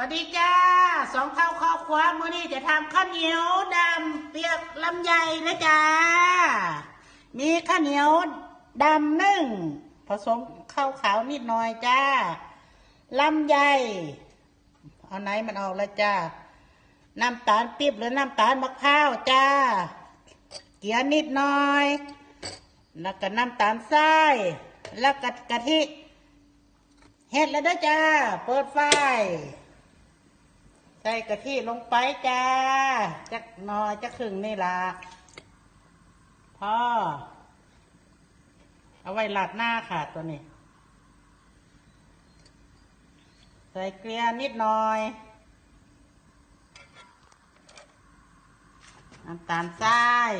วัสดีจ้าสองข้าวข้าวคว้ามื้อนี้จะทำข้าวเหนียวดำเปียกลำไยนะจ้า มีข้าวเหนียวดำนึ่ง ผสมข้าวขาวนิดหน่อยจ้าลำไย เอาไหนมันออกแล้วจ้า น้ำตาลปี๊บหรือน้ำตาลมะพร้าวจ้า เกลือนิดหน่อย แล้วก็น้ำตาลทราย แล้วก็กะทิเฮ็ดแล้วด้อจ้า เปิดไฟ ส่กะทิลงไปจ้าจักหนอยจักครึ่งนี่ล่ะพ่อ เอาไว้หลัดหน้าค่ะตัวนี้ ใส่เกลือนิดหน่อยน้ำตาลทราย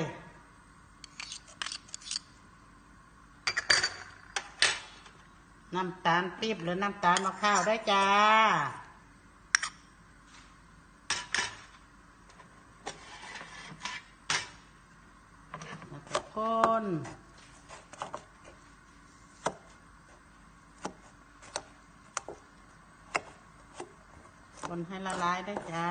น้ำตาลปี๊บหรือน้ำตาลมะพร้าวได้จ้า แล้วก็ คน คนให้ละลายได้จ้า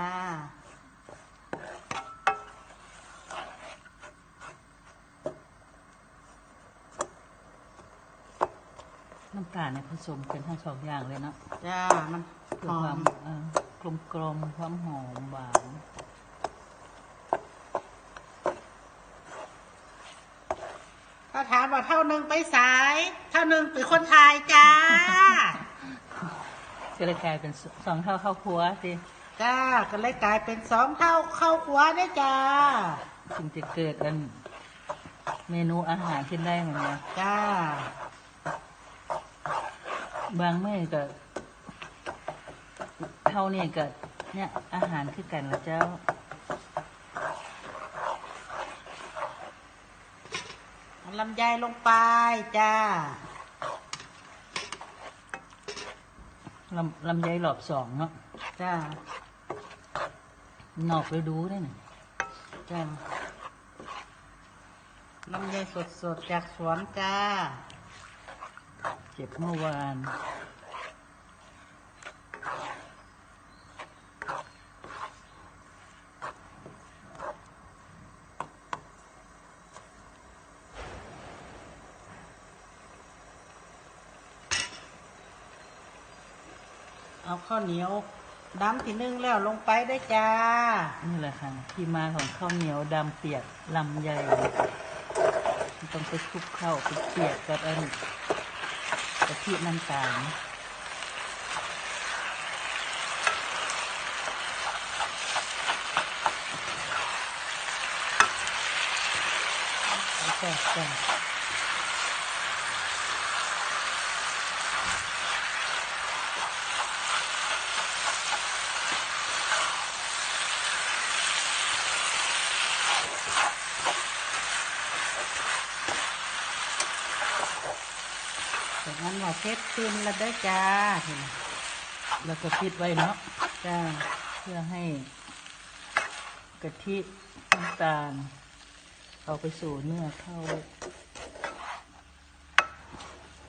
น้ำตาลเนี่ยผสมกันทั้งสองอย่างเลยเนาะจ้า มันเพื่หออความม เอ่อกลมกลมๆความหอมหวาน ถ้าถามว่าเท่าหนึ่งไปสาย เท่าหนึ่งเป็นคนไทยจ้าก็เลยกลายเป็นสสองเท่าข้าวครัวสิจ้าก็เลยกลายเป็นสองเท่าเข้าหัวได้จ้าจึงจะเกิดกันเมนูอาหารขึ้นได้เหมือนกันจ้า บางมื้อก็เท่าเนี่ยก็เนี่ยอาหารคือกันละเจ้า ลำไยลงไปจ้าลำลำไยหลอบสองเนาะจ้านอกฤดูได้น่ะจ้าลำไยสดๆ จากสวนจ้าเจ็บเมื่อวาน เอาข้าวเหนียวดำที่นึ่งแล้วลงไปได้จ้า นี่แหละค่ะ ที่มาของข้าวเหนียวดำเปียกลำไยมันต้องไปคลุกเข้าไปเปียกกับอันกะทิน้ำตาลแซ่บ จ้าจากนั้นเราเทปตื้นแล้วได้จ้าเห็นไหมแล้วก็ปิดไว้เนาะจ้าเพื่อให้กะทิน้ำตาลเอาไปสู่เนื้อเข้า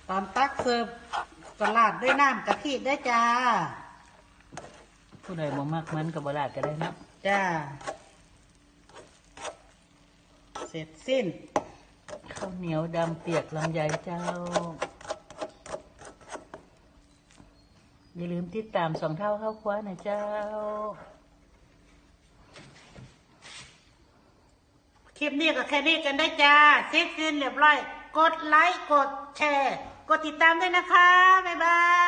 ตอนตักเสิร์ฟสลัดด้วยน้ำกะทิได้จ้า ผู้ใดบ่มักมันกับบลาดก็ได้เนาะจ้า เสร็จสิ้นข้าวเหนียวดำเปียกลำไยเจ้า อย่าลืมติดตามสองเท่าเข้าคว้านะเจ้า คลิปนี้ก็แค่นี้กันได้จ้าเสร็จสิ้นเรียบร้อย กดไลค์ กดแชร์ กดติดตามด้วยนะคะ บ๊ายบาย